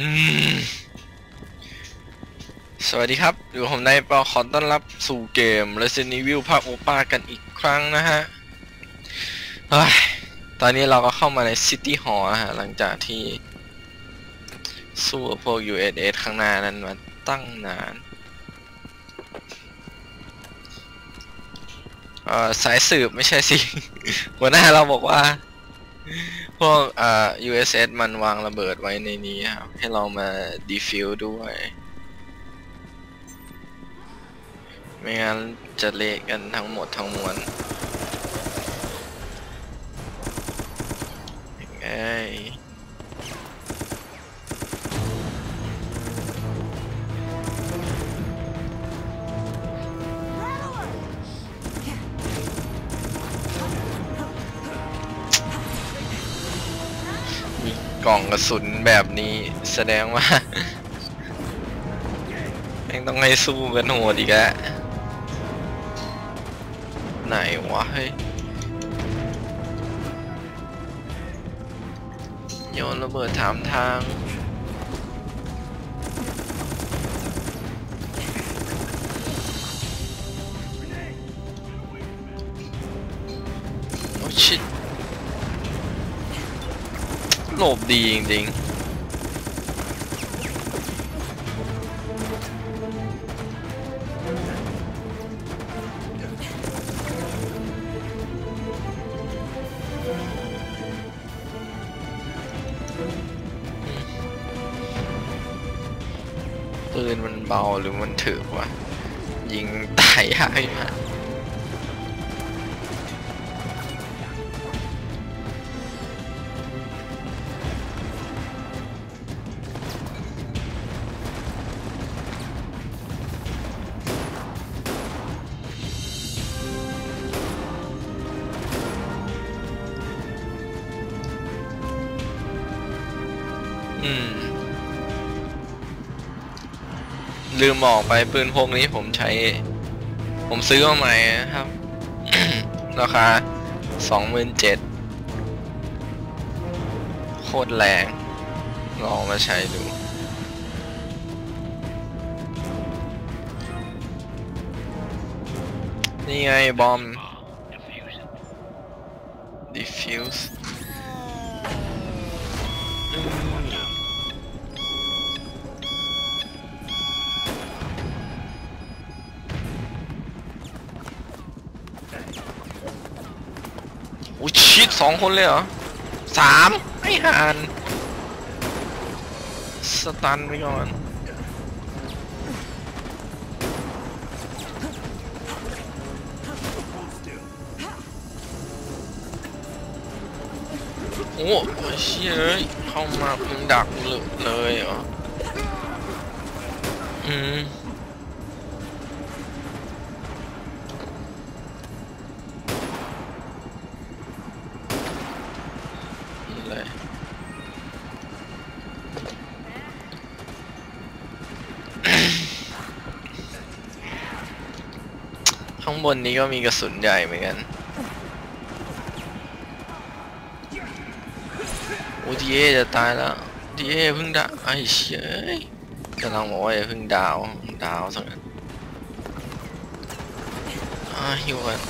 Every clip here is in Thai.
สวัสดีครับ อยู่ผมในปอขอต้อนรับสู่เกม Resident Evil ภาคโอปากันอีกครั้งนะฮะ ตอนนี้เราก็เข้ามาใน City Hall ฮะ หลังจากที่ สู้กับพวก USS ข้างหน้านั้นมาตั้งนานเออสายสืบไม่ใช่สิ หัวหน้าเราบอกว่า พวกอ่า USS มันวางระเบิดไว้ในนี้ครับ ให้เรามาดีฟิวด้วย ไม่งั้นจะเละกันทั้งหมดทั้งมวลไง กล่องกระสุนแบบนี้แสดงว่าแม่งต้องให้สู้กันโหดอีกแล้วไหนวะเฮ้ยโยนระเบิดถามทาง หลบดีจริงๆปืนมันเบาหรือมันถือวะยิงตายยากมาก ลืมบอกไปปืนพกนี้ผมใช้ ผมซื้อมาใหม่นะครับ ราคาสองหมื่นเจ็ดโคตรแรงลองมาใช้ดูนี่ไงบอม diffuse สองคนเลยเหรอสามไม่หานสตันไปก่อนโอ้ยเชี่ยเอ้ยเข้ามาพึงดักเลยเลยเหรออืมางบนนี้ก็มีกระสุนใหญ่เหมือนกันโอ้ดีเอจะตายแล้วดีเอเพิ่งดาวไอ้เชยกำลังบอกว่าอย่าเพิ่งดาวดาวสักนั้นอ่าหิวกัน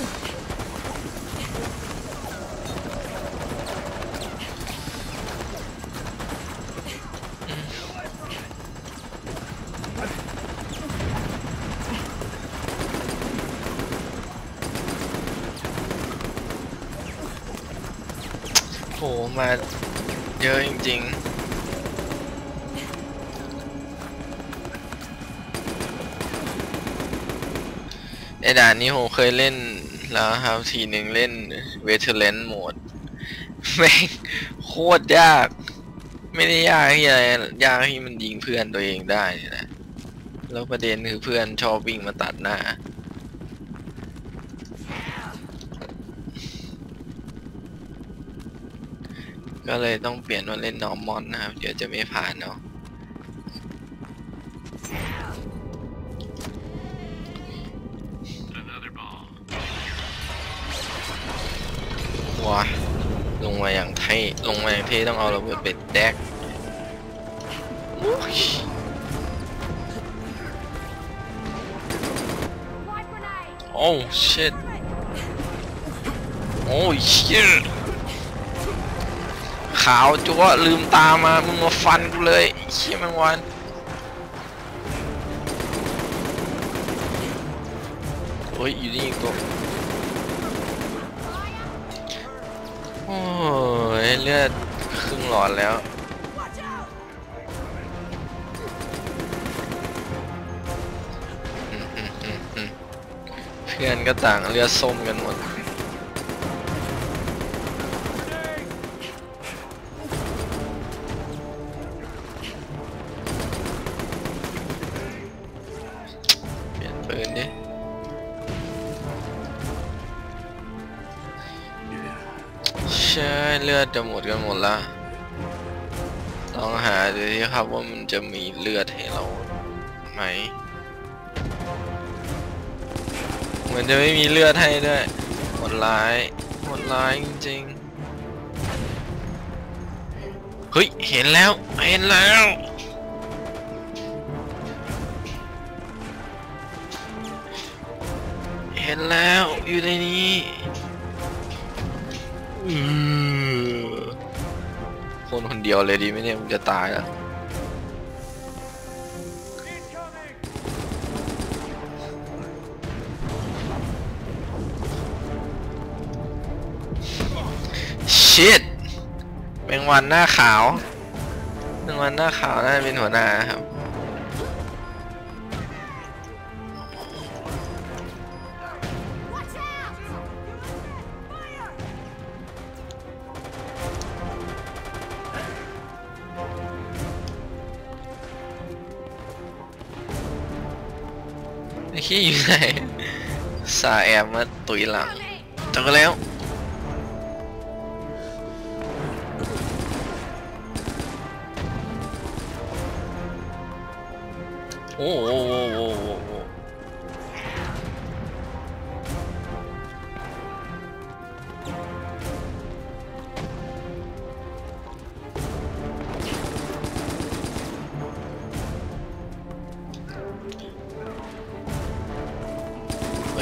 โห มาเยอะจริง ๆไอด่านนี้ผมเคยเล่นแล้วครับทีหนึ่งเล่นเวเทเลนโหมดแม่งโคตรยาก ไม่ได้ยากที่อะไรยากที่มันยิงเพื่อนตัวเองได้นะแล้วประเด็นคือเพื่อนชอบวิ่งมาตัดหน้า ก็เลยต้องเปลี่ยนมาเล่นนอร์มอนนะครับ เดี๋ยวจะไม่ผ่านเนาะว้าลงมาอย่างเท่ลงมาอย่างเท่ต้องเอาระเบิดเป็ดแดกโอ้ยโอ้ shit โอ้ย shit ขาวจัวลืมตามา มึงมาฟันกูเลยเชี่ยแมงวันโอ้ยอยู่นี่กตัวโอ้ยเลือดครึ่งหลอดแล้วเพื่อนก็ต่างเลือดส้มกันหมด อดจะหมดกันหมดละต้องหาดูที่ครับว่ามันจะมีเลือดให้เราไหมเหมือนจะไม่มีเลือดให้ด้วยโหดร้ายโหดร้ายจริงๆเฮ้ยเห็นแล้วเห็นแล้วเห็นแล้วอยู่ในนี้อือ คนคนเดียวเลยดีไหมเนี่ยมึงจะตายแล้วชิตแมงวันหน้าขาวแมงวันหน้าขาวน่าจะเป็นหัวหน้าครับ ขี้อยู่ไหนสาแอบมาตุยหลังเจอกันแล้ว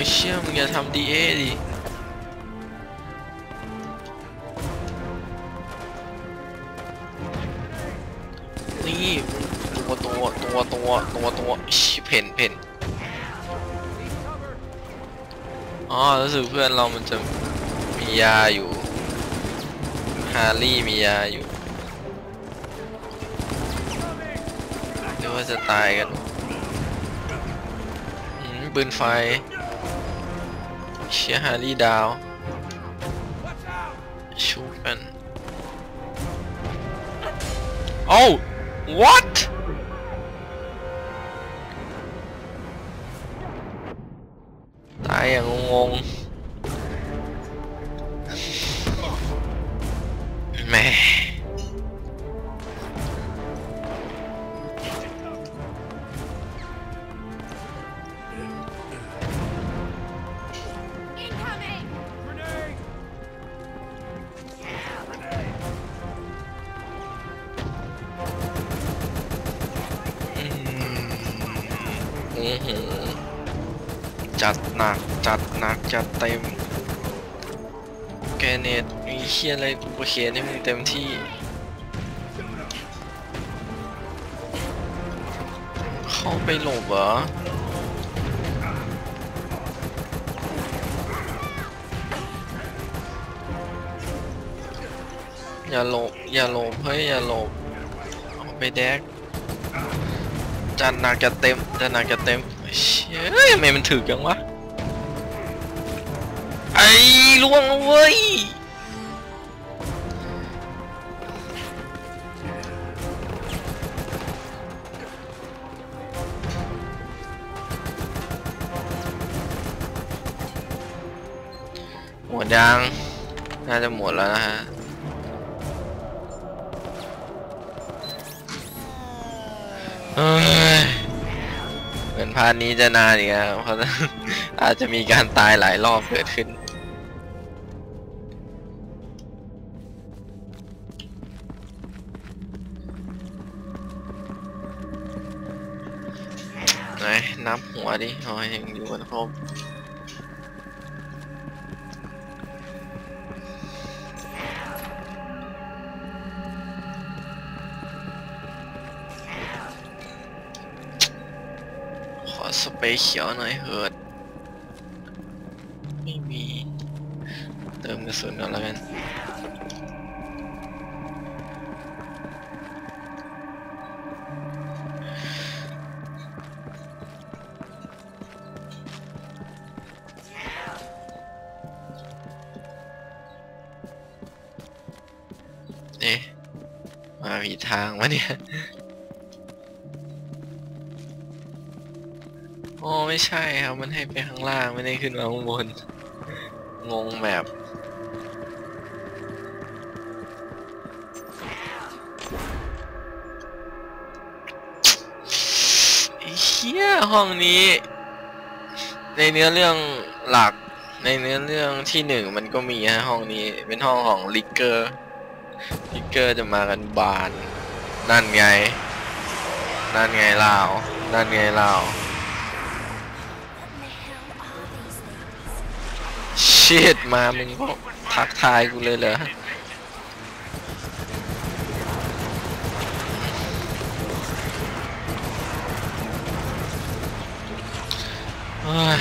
เฮ้ยเชี่ยมึงอย่าทำดีเอดินี่ตัวตัวตัวตัวตัวตัวชิเพนเพนอ๋อรู้สึกเพื่อนเรามันจะมียาอยู่ฮาร์ลี่มียาอยู่เดี๋ยวว่าจะตายกันปืนไฟ เชียร์ฮาร์ลี่ดาวชูกันโอ้ what ตายอย่างงง จัดหนักจัดหนักจัดเต็มแกเนตมีเคียอะไรกูเขียนให้มึงเต็มที่เข้าไปหลบเหรออย่าหลบอย่าหลบเฮ้ยอย่าหลบเอาไปแดก จัดหนักจัดเต็มจัดหนักจัดเต็มเชี่ยเฮ้ยทำไมมันถึกจังวะไอ้ล่วงแล้วเว้ยหมดยัง น่าจะหมดแล้วนะฮะเออ พาร์ทนี้จะนานอีกครับเพราะอาจจะมีการตายหลายรอบเกิดขึ้น ไหนนับหัวดิโอ้ยยังอยู่กันครบ ขอสเปเขียวหน่อยเฮิร์ตไม่มี เติมกระสุนก่อนแล้วกันเอ๊ะมาผิดทางวะเนี่ย ไม่ใช่ครับ มันให้ไปข้างล่างไม่ได้ขึ้นมาข้างบน งงแบบเหี้ยห้องนี้ ในเนื้อเรื่องหลักในเนื้อเรื่องที่หนึ่งมันก็มีฮะห้องนี้ เป็นห้องของลิกเกอร์ลิกเกอร์จะมากันบาน นั่นไง นั่นไงลาว นั่นไงลาว ชิดมา มึงก็ทักทายกูเลยเหรอเฮ้ย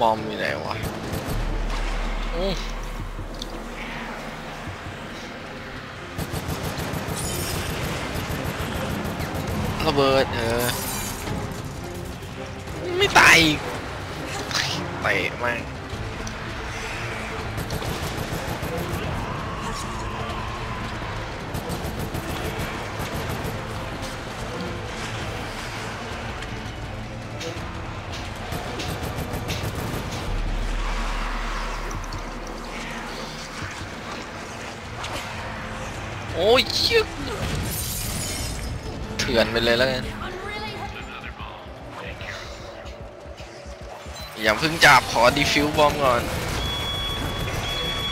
บอมอยู่ไหนวะอู้ ระเบิดเออ ไม่ตายเตะม่ง เถื่อนไปเลยแล้วกันอย่าเพิ่งจับขอดีฟิวบอมก่อน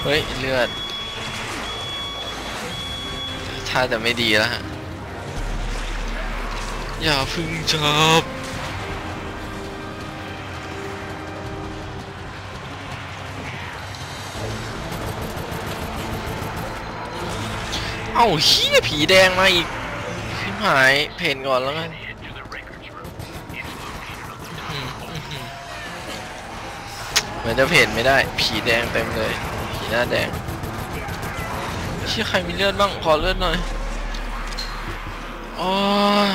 เฮ้ย เลือดถ้าจะไม่ดีแล้วฮะ อย่าเพิ่งจับเอ้าเฮียผีแดงมาอีก หายเพนก่อนแล้วกันอืมอื้อหือเหมือนจะเพนไม่ได้ ผีแดงเต็มเลย ผีหน้าแดงเชี่ยใครมีเลือดบ้าง ขอเลือดหน่อยโอ้ย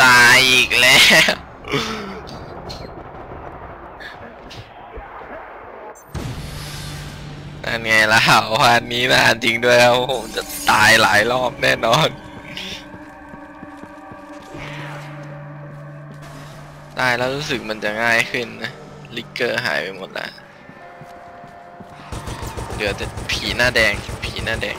ตายอีกแล้วนั่นไงล่ะวันนี้นานจริงด้วยครับผมจะตายหลายรอบแน่นอน ตายแล้วรู้สึกมันจะง่ายขึ้นนะ ลิกเกอร์หายไปหมดแล้วเหลือแต่ผีหน้าแดง ผีหน้าแดง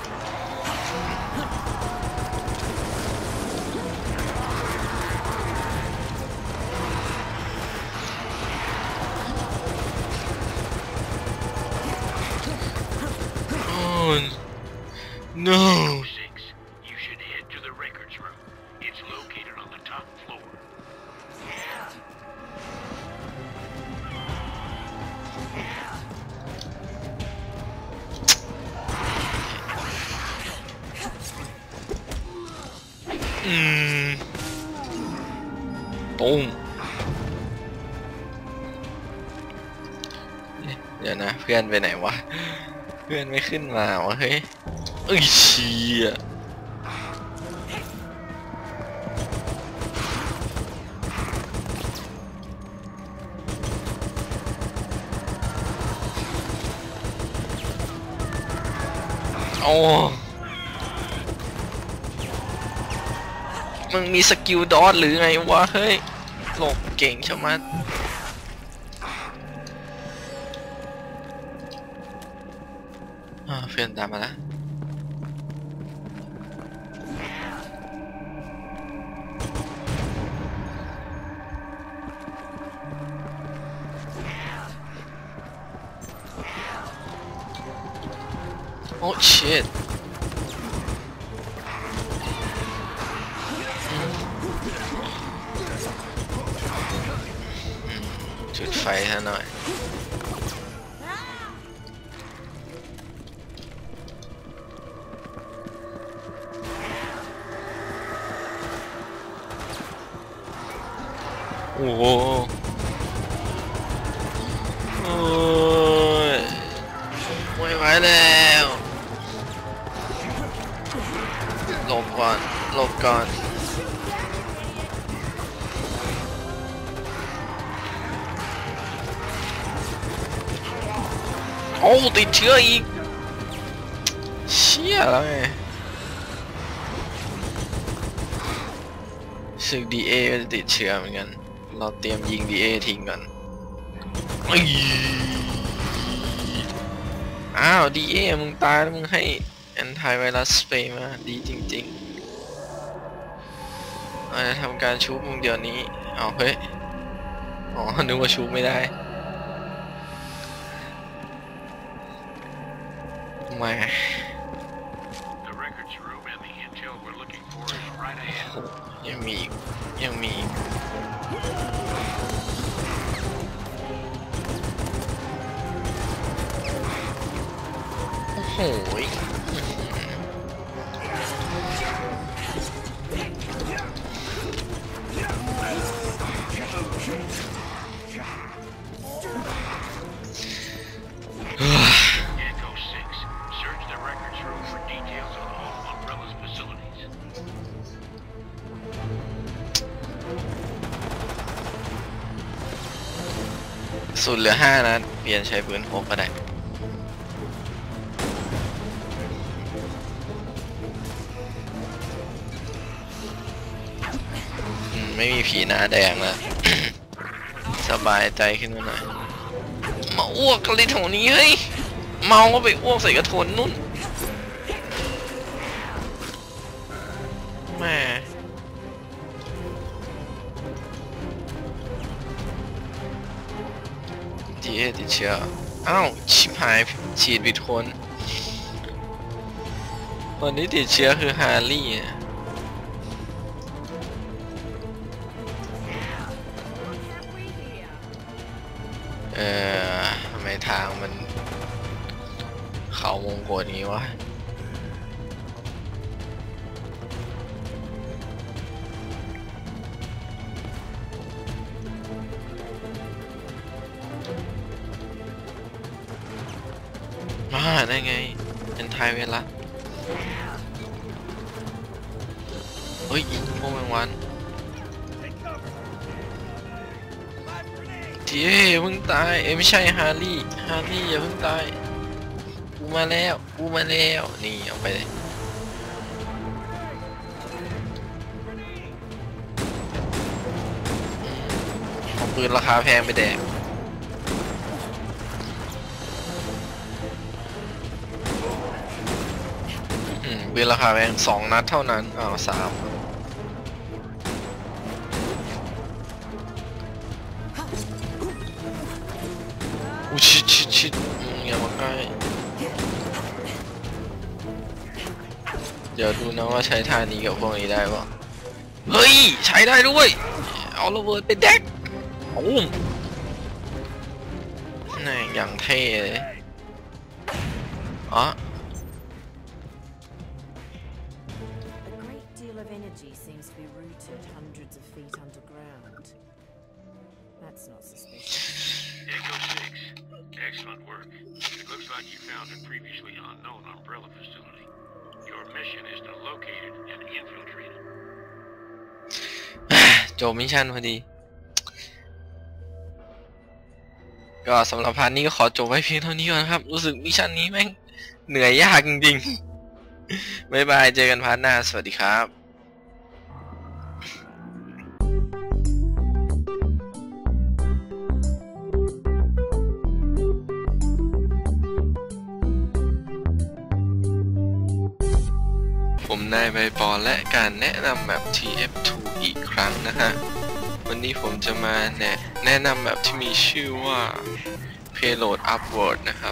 Oh, no. ไปไหนวะ เพื่อนไม่ขึ้นมาวะเฮ้ยเอ้ยเชี่ยโอ้มึงมีสกิลดอทหรือไงวะ เฮ้ยหลบเก่งชะมัด Ah. Oh shit. Hmm. Hmm. Dude, fight her not. โอ้โหโอ้ยไม่ไหวแล้ว หลบก่อน หลบก่อน โอ้ติดเชื้ออีก เชี่ยแล้วไงสึกดีเอก็จะติดเชื้อเหมือนกัน เราเตรียมยิงดีเอทิ้งก่อนอีอ้าวดีเอมึงตายแล้วมึงให้แอนตี้ไวรัสสเปรย์มาดีจริงๆเราจะทำการชุบมึงเดี๋ยวนี้เอาเฮ้ย อ๋อ นึกว่าชุบไม่ได้มา The records room and the intel we're looking for is right ahead. ยังมีอีกยังมีอีกโอ้ โหย สุดเหลือห้านะเปลี่ยนใช้ปืนพกก็ได้ไม่มีผีหน้าแดงแล้วสบายใจขึ้นมาหน่อยมาอ้วกกันเลยแถวนี้เฮ้ยเมาก็ไปอ้วกใส่กระโถนนุ่น เชื้ออ้าวชิบหายฉีดบิดคนคนที่ติดเชื้อคือฮาร์ลี่เออทำไมทางมัน เขาวงกดนี้วะ เป็นไทยเวลาเฮ้ยพวกแมงวันทีเอ้ยเพิ่งตายเอ้ไม่ใช่ฮาร์รี่ฮาร์รี่อย่าเพิ่งตายกูมาแล้วกูมาแล้วนี่เอาไปเลยอืมเอาปืนราคาแพงไปแดก อืมปืนราคาแพงสองนัดเท่านั้นอ้าวสามอุชิดชิดชิดอืมอย่ามาใกล้เดี๋ยวดูนะว่าใช้ท่านี้กับพวกนี้ได้ปะเฮ้ย ใช้ได้ด้วย เอาระเบิดไปแดกโอ้มนี่อย่างเท่เลยอ๋อ Your mission is to locate it and infiltrate it. จบมิชชั่นพอดี ก็สำหรับพาร์ทนี้ก็ขอจบไว้เพียงเท่านี้ก่อนครับ รู้สึกมิชชั่นนี้แม่งเหนื่อยยากจริงๆ บ๊ายบาย เจอกันพาร์ทหน้า สวัสดีครับ นายใบปอและการแนะนำแบบ TF2 อีกครั้งนะฮะ วันนี้ผมจะมาแนะแนะนำแบบที่มีชื่อว่า Payload Upward นะครับ